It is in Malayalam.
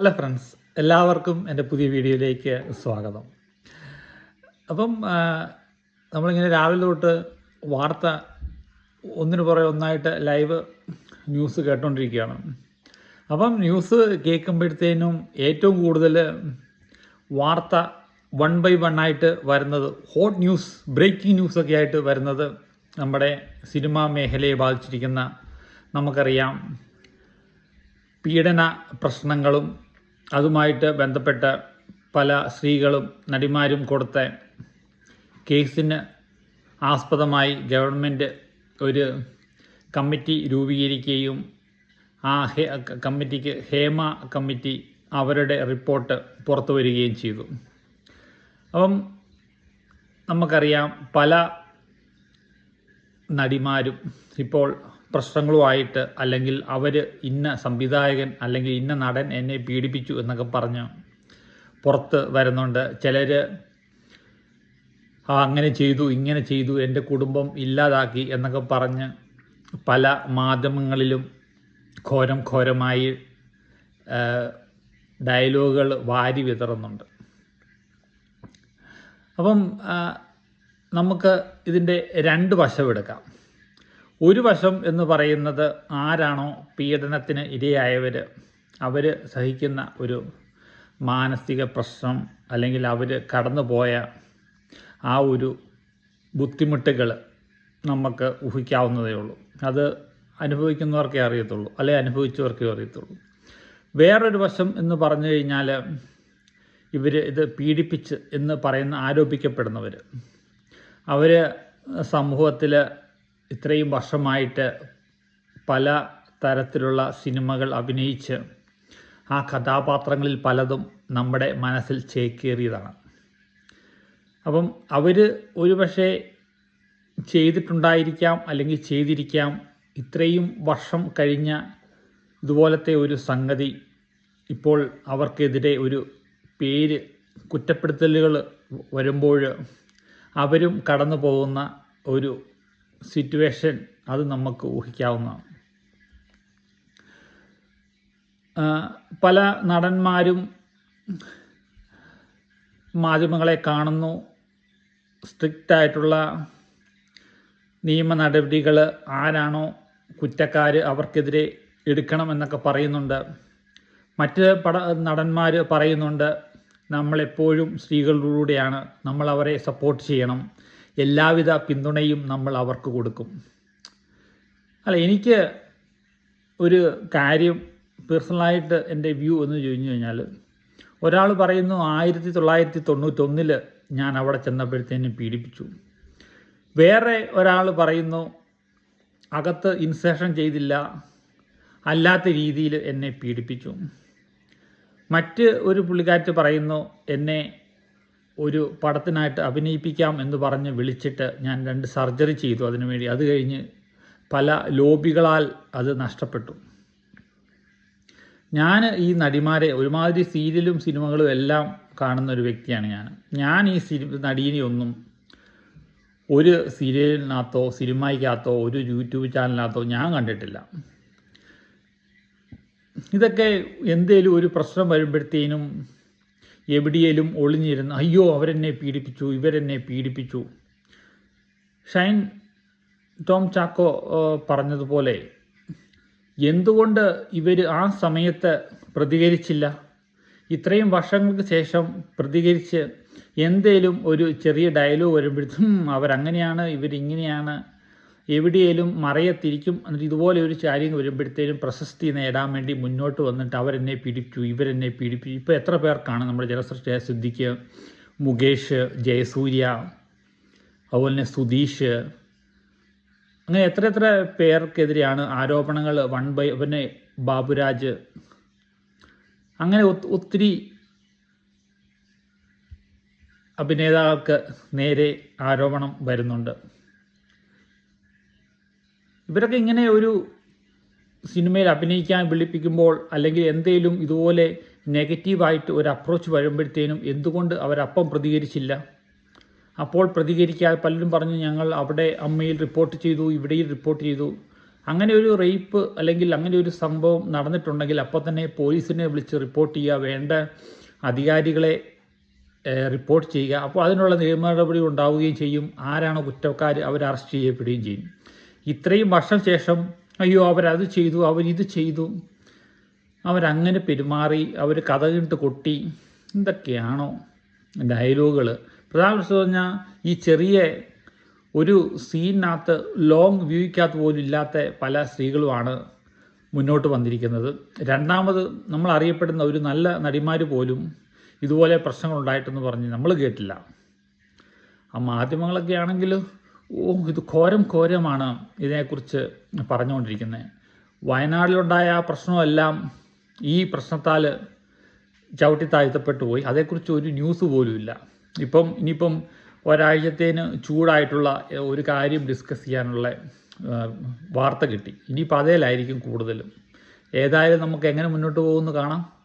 ഹലോ ഫ്രണ്ട്സ് എല്ലാവർക്കും എന്റെ പുതിയ വീഡിയോയിലേക്ക് സ്വാഗതം. അപ്പം നമ്മളിങ്ങനെ രാവിലെ തൊട്ട് വാർത്ത ഒന്നിനു പുറകെ ഒന്നായിട്ട് ലൈവ് ന്യൂസ് കേട്ടോണ്ടിരിക്കുകയാണ്. അപ്പം ന്യൂസ് കേൾക്കുമ്പോഴത്തേനും ഏറ്റവും കൂടുതൽ വാർത്ത വൺ ബൈ വൺ ആയിട്ട് വരുന്നത് ഹോട്ട് ന്യൂസ് ബ്രേക്കിംഗ് ന്യൂസൊക്കെ ആയിട്ട് വരുന്നത് നമ്മുടെ സിനിമാ മേഖലയെ ബാധിച്ചിരിക്കുന്ന നമുക്കറിയാം. പീഡന പ്രശ്നങ്ങളും അതുമായിട്ട് ബന്ധപ്പെട്ട പല സ്ത്രീകളും നടിമാരും കൊടുത്ത കേസിന് ആസ്പദമായി ഗവൺമെന്റ് ഒരു കമ്മിറ്റി രൂപീകരിക്കുകയും ആ കമ്മിറ്റിക്ക് ഹേമ കമ്മിറ്റി അവരുടെ റിപ്പോർട്ട് പുറത്തു വരികയും ചെയ്തു. അപ്പം നമുക്കറിയാം പല നടിമാരും ഇപ്പോൾ പ്രശ്നങ്ങളുമായിട്ട് അല്ലെങ്കിൽ അവർ ഇന്ന സംവിധായകൻ അല്ലെങ്കിൽ ഇന്ന നടൻ എന്നെ പീഡിപ്പിച്ചു എന്നൊക്കെ പറഞ്ഞ് പുറത്ത് വരുന്നുണ്ട്. ചിലർ അങ്ങനെ ചെയ്തു ഇങ്ങനെ ചെയ്തു എന്റെ കുടുംബം ഇല്ലാതാക്കി എന്നൊക്കെ പറഞ്ഞ് പല മാധ്യമങ്ങളിലും ഘോരം ഘോരമായി ഡയലോഗുകൾ വാരി വിതറുന്നുണ്ട്. അപ്പം നമുക്ക് ഇതിന്റെ രണ്ട് വശം എടുക്കാം. ഒരു വശം എന്ന് പറയുന്നത് ആരാണോ പീഡനത്തിന് ഇരയായവർ അവർ സഹിക്കുന്ന ഒരു മാനസിക പ്രശ്നം അല്ലെങ്കിൽ അവർ കടന്നുപോയ ആ ഒരു ബുദ്ധിമുട്ടുകൾ നമുക്ക് ഊഹിക്കാവുന്നതേ ഉള്ളൂ. അത് അനുഭവിക്കുന്നവർക്കേ അറിയത്തുള്ളൂ. അല്ലെ അനുഭവിച്ചവർക്കേ അറിയത്തുള്ളൂ. വേറൊരു വശം എന്ന് പറഞ്ഞു കഴിഞ്ഞാൽ ഇവർ ഇത് പീഡിപ്പിച്ച് എന്ന് പറയുന്ന ആരോപിക്കപ്പെടുന്നവർ അവർ സമൂഹത്തിൽ ഇത്രയും വർഷമായിട്ട് പല തരത്തിലുള്ള സിനിമകൾ അഭിനയിച്ച് ആ കഥാപാത്രങ്ങളിൽ പലതും നമ്മുടെ മനസ്സിൽ ചേക്കേറിയതാണ്. അപ്പം അവർ ഒരുപക്ഷെ ചെയ്തിട്ടുണ്ടായിരിക്കാം അല്ലെങ്കിൽ ചെയ്തിരിക്കാം. ഇത്രയും വർഷം കഴിഞ്ഞ ഇതുപോലത്തെ ഒരു സംഗതി ഇപ്പോൾ അവർക്കെതിരെ ഒരു പേര് കുറ്റപ്പെടുത്തലുകൾ വരുമ്പോൾ അവരും കടന്നു പോകുന്ന ഒരു സിറ്റുവേഷൻ അത് നമുക്ക് ഊഹിക്കാവുന്നതാണ്. പല നടന്മാരും മാധ്യമങ്ങളെ കാണുന്നു. സ്ട്രിക്റ്റ് ആയിട്ടുള്ള നിയമ നടപടികൾ ആരാണോ കുറ്റക്കാർ അവർക്കെതിരെ എടുക്കണം എന്നൊക്കെ പറയുന്നുണ്ട്. മറ്റ് പട നടന്മാർ പറയുന്നുണ്ട് നമ്മളെപ്പോഴും സ്ത്രീകളിലൂടെയാണ് നമ്മളവരെ സപ്പോർട്ട് ചെയ്യണം. എല്ലാവിധ പിന്തുണയും നമ്മൾ അവർക്ക് കൊടുക്കും. അല്ല എനിക്ക് ഒരു കാര്യം പേഴ്സണലായിട്ട് എന്റെ വ്യൂ എന്ന് ചോദിച്ചു കഴിഞ്ഞാൽ ഒരാൾ പറയുന്നു ആയിരത്തി തൊള്ളായിരത്തി തൊണ്ണൂറ്റൊന്നിൽ ഞാൻ അവിടെ ചെന്നപ്പോഴത്തേനും പീഡിപ്പിച്ചു. വേറെ ഒരാൾ പറയുന്നു അകത്ത് ഇൻസേഷൻ ചെയ്തില്ല അല്ലാത്ത രീതിയിൽ എന്നെ പീഡിപ്പിച്ചു. മറ്റ് ഒരു പുള്ളിക്കാറ്റ് പറയുന്നു എന്നെ ഒരു പടത്തിനായിട്ട് അഭിനയിപ്പിക്കാം എന്ന് പറഞ്ഞ് വിളിച്ചിട്ട് ഞാൻ രണ്ട് സർജറി ചെയ്തു അതിനു വേണ്ടി അത് കഴിഞ്ഞ് പല ലോബികളാൽ അത് നഷ്ടപ്പെട്ടു. ഞാൻ ഈ നടിമാരെ ഒരുമാതിരി സീരിയലും സിനിമകളും എല്ലാം കാണുന്ന ഒരു വ്യക്തിയാണ് ഞാൻ. ഞാൻ ഈ സിനി നടീനെയൊന്നും ഒരു സീരിയലിനകത്തോ സിനിമയ്ക്കകത്തോ ഒരു യൂട്യൂബ് ചാനലിനകത്തോ ഞാൻ കണ്ടിട്ടില്ല. ഇതൊക്കെ എന്തേലും ഒരു പ്രശ്നം വരുമ്പോഴത്തേനും എവിടെയേലും ഒളിഞ്ഞിരുന്ന് അയ്യോ അവരെന്നെ പീഡിപ്പിച്ചു ഇവരെന്നെ പീഡിപ്പിച്ചു. ഷൈൻ ടോം ചാക്കോ പറഞ്ഞതുപോലെ എന്തുകൊണ്ട് ഇവർ ആ സമയത്ത് പ്രതികരിച്ചില്ല? ഇത്രയും വർഷങ്ങൾക്ക് ശേഷം പ്രതികരിച്ച് എന്തേലും ഒരു ചെറിയ ഡയലോഗ് വരുമ്പോഴത്തും അവരങ്ങനെയാണ് ഇവരിങ്ങനെയാണ് എവിടെയേലും മറയത്തിരിക്കും എന്നിട്ട് ഇതുപോലെ ഒരു കാര്യം വരുമ്പോഴത്തേനും പ്രശസ്തി നേടാൻ വേണ്ടി മുന്നോട്ട് വന്നിട്ട് അവരെന്നെ പീഡിപ്പിച്ചു ഇവരെന്നെ പീഡിപ്പിച്ചു. ഇപ്പോൾ എത്ര പേർക്കാണ് നമ്മുടെ ജലസൃഷ്ടിയ സിദ്ദിഖ് മുകേഷ് ജയസൂര്യ അതുപോലെ തന്നെ സുധീഷ്? അങ്ങനെ എത്ര എത്ര പേർക്കെതിരെയാണ് ആരോപണങ്ങൾ വൺ ബൈ പിന്നെ ബാബുരാജ്. അങ്ങനെ ഒത്തിരി അഭിനേതാക്കൾക്ക് നേരെ ആരോപണം വരുന്നുണ്ട്. ഇവരൊക്കെ ഇങ്ങനെ ഒരു സിനിമയിൽ അഭിനയിക്കാൻ വിളിപ്പിക്കുമ്പോൾ അല്ലെങ്കിൽ എന്തേലും ഇതുപോലെ നെഗറ്റീവായിട്ട് ഒരു അപ്രോച്ച് വരുമ്പോഴത്തേനും എന്തുകൊണ്ട് അവരപ്പം പ്രതികരിച്ചില്ല? അപ്പോൾ പ്രതികരിക്കാതെ പലരും പറഞ്ഞു ഞങ്ങൾ അവിടെ അമ്മയിൽ റിപ്പോർട്ട് ചെയ്തു ഇവിടെയും റിപ്പോർട്ട് ചെയ്തു. അങ്ങനെ ഒരു റേപ്പ് അല്ലെങ്കിൽ അങ്ങനെ ഒരു സംഭവം നടന്നിട്ടുണ്ടെങ്കിൽ അപ്പോൾ തന്നെ പോലീസിനെ വിളിച്ച് റിപ്പോർട്ട് ചെയ്യുക വേണ്ട അധികാരികളെ റിപ്പോർട്ട് ചെയ്യുക. അപ്പോൾ അതിനുള്ള നിയമ നടപടി ഉണ്ടാവുകയും ചെയ്യും. ആരാണോ കുറ്റക്കാർ അവർ അറസ്റ്റ് ചെയ്യപ്പെടുകയും ചെയ്യും. ഇത്രയും വർഷം ശേഷം അയ്യോ അവരത് ചെയ്തു അവരിത് ചെയ്തു. അവരങ്ങനെ പെരുമാറി അവർ കഥ കഥകിട്ട് കൊട്ടി. എന്തൊക്കെയാണോ ഡയലോഗുകൾ പ്രധാന പ്രശ്നം പറഞ്ഞാൽ ഈ ചെറിയ ഒരു സീനിനകത്ത് ലോങ് വ്യൂയ്ക്കകത്ത് പോലും ഇല്ലാത്ത പല സ്ത്രീകളുമാണ് മുന്നോട്ട് വന്നിരിക്കുന്നത്. രണ്ടാമത് നമ്മൾ അറിയപ്പെടുന്ന ഒരു നല്ല നടിമാർ പോലും ഇതുപോലെ പ്രശ്നങ്ങളുണ്ടായിട്ടെന്ന് പറഞ്ഞ് നമ്മൾ കേട്ടില്ല. ആ മാധ്യമങ്ങളൊക്കെ ആണെങ്കിൽ ഓ ഇത് ഘോരം ഘോരമാണ് ഇതിനെക്കുറിച്ച് പറഞ്ഞുകൊണ്ടിരിക്കുന്നത്. വയനാട്ടിലുണ്ടായ പ്രശ്നമെല്ലാം ഈ പ്രശ്നത്താൽ ചവിട്ടി താഴ്ത്തപ്പെട്ടു പോയി. അതേക്കുറിച്ച് ഒരു ന്യൂസ് പോലുമില്ല ഇപ്പം ഇനിയിപ്പം ഒരാഴ്ചത്തേന് ചൂടായിട്ടുള്ള ഒരു കാര്യം ഡിസ്കസ് ചെയ്യാനുള്ള വാർത്ത കിട്ടി. ഇനിയിപ്പോൾ അതേലായിരിക്കും കൂടുതലും. ഏതായാലും നമുക്ക് എങ്ങനെ മുന്നോട്ട് പോകുമെന്ന് കാണാം.